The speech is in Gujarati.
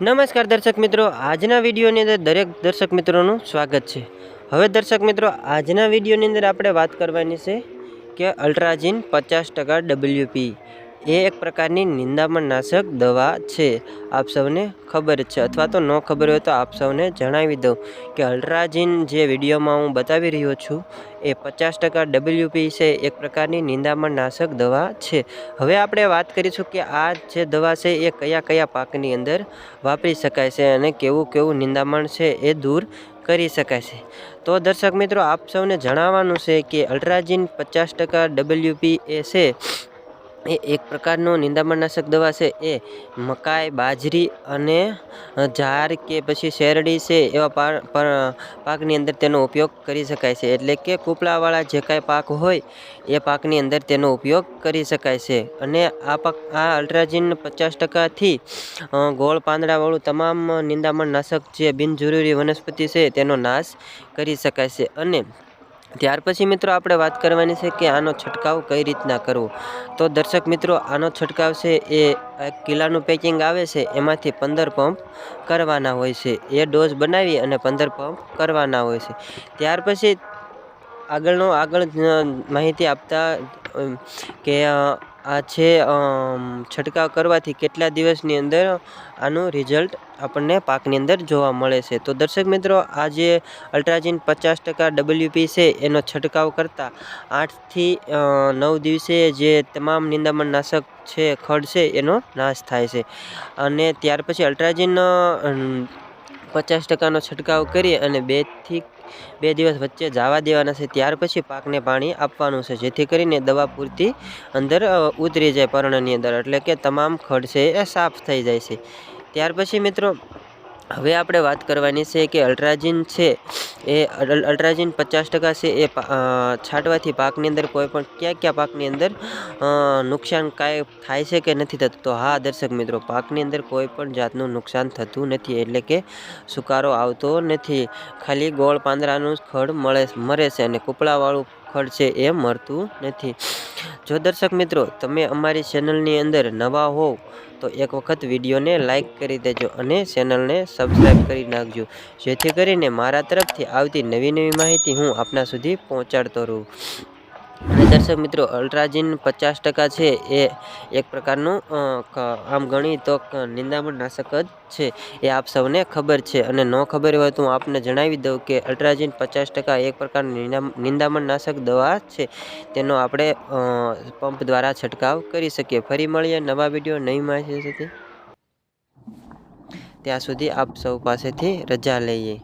નમસ્કાર દર્શક મિત્રો, આજના વિડીયોની અંદર દરેક દર્શક મિત્રોનું સ્વાગત છે. હવે દર્શક મિત્રો, આજના વિડીયોની અંદર આપણે વાત કરવાની છે કે અલ્ટ્રાજીન પચાસ ટકા ડબલ્યુપી. એ એક પ્રકારની નિંદામણનાશક દવા છે. આપ સૌને ખબર છે અથવા તો ન ખબર હોય તો આપ સૌને જણાવી દઉં કે અલ્ટ્રાજીન જે વિડીયોમાં હું બતાવી રહ્યો છું, એ પચાસ ટકા ડબલ્યુપી છે, એક પ્રકારની નિંદામણનાશક દવા છે. હવે આપણે વાત કરીશું કે આ જે દવા છે, એ કયા કયા પાકની અંદર વાપરી શકાય છે અને કેવું કેવું નિંદામણ છે એ દૂર કરી શકાય છે. તો દર્શક મિત્રો, આપ સૌને જણાવવાનું છે કે અલ્ટ્રાજીન પચાસ ટકા ડબલ્યુપી એ છે. એ એક પ્રકારનો નિંદામણનાશક દવા છે. એ મકાઈ, બાજરી અને ઝાર કે પછી શેરડી છે એવા પાકની અંદર તેનો ઉપયોગ કરી શકાય છે. એટલે કે કૂપલાવાળા જે કાંઈ પાક હોય, એ પાકની અંદર તેનો ઉપયોગ કરી શકાય છે. અને આ પાક, આ અલ્ટ્રાજીન પચાસ ટકાથી ગોળ પાંદડાવાળું તમામ નિંદામણનાશક જે બિનજરૂરી વનસ્પતિ છે, તેનો નાશ કરી શકાય છે. અને ત્યાર પછી મિત્રો આપણે વાત કરવાની છે કે આનો છંટકાવ કઈ રીતના કરવો? તો દર્શક મિત્રો, આનો છંટકાવ છે એ એક કિલ્લાનું પેકિંગ આવે છે, એમાંથી પંદર પંપ કરવાના હોય છે. એ ડોઝ બનાવી અને પંદર પંપ કરવાના હોય છે. ત્યાર પછી આગળનો આગળ માહિતી આપતા કે આ છે છંટકાવ કરવાથી કેટલા દિવસની અંદર આનું રિઝલ્ટ આપણને પાકની અંદર જોવા મળે છે. તો દર્શક મિત્રો, આ જે અલ્ટ્રાજીન પચાસ ટકા ડબલ્યુપી છે, એનો છંટકાવ કરતાં આઠથી નવ દિવસે જે તમામ નિંદામણ નાશક છે, ખડ છે, એનો નાશ થાય છે. અને ત્યાર પછી અલ્ટ્રાજીન પચાસ ટકાનો છંટકાવ કરી અને બેથી બે દિવસ વચ્ચે જવા દેવાના છે. ત્યાર પછી પાકને પાણી આપવાનું છે, જેથી કરીને દવા પૂરતી અંદર ઉતરી જાય પર્ણની અંદર. એટલે કે તમામ ખડ છે એ સાફ થઈ જાય છે. ત્યાર પછી મિત્રો હવે આપણે વાત કરવાની છે કે અલ્ટ્રાજીન છે એ અલ્ટ્રાજીન પચાસ ટકા છે એ છાંટવાથી પાકની અંદર કોઈ પણ ક્યાં ક્યાં પાકની અંદર નુકસાન કાંઈ થાય છે કે નથી થતું? તો હા, દર્શક મિત્રો, પાકની અંદર કોઈ પણ જાતનું નુકસાન થતું નથી, એટલે કે સુકારો આવતો નથી. ખાલી ગોળ પાંદડાનું ખડ મળે, મરે છે અને કૂપળાવાળું ખડ છે એ મરતું નથી. જો દર્શક મિત્રો, તમે અમારી ચેનલની અંદર નવા હોવ તો એક વખત વિડીયોને લાઇક કરી દેજો અને ચેનલને સબસ્ક્રાઈબ કરી નાખજો. જેથી કરીને મારા તરફથી આવતી નવી નવી માહિતી હું આપના સુધી પહોંચાડતો રહું. દર્શક મિત્રો, અલ્ટ્રાજીન પચાસ ટકા છે એ એક પ્રકારનું આમ ગણી તો નિંદામણ નાશક જ છે એ આપ સૌને ખબર છે. અને ન ખબર હોય તો હું આપને જણાવી દઉં કે અલ્ટ્રાજીન પચાસ ટકા એક પ્રકારની નિંદામણ નાશક દવા છે. તેનો આપણે પંપ દ્વારા છંટકાવ કરી શકીએ. ફરી મળીએ નવા વીડિયો નહીં માહિતી સુધી ત્યાં સુધી આપ સૌ પાસેથી રજા લઈએ.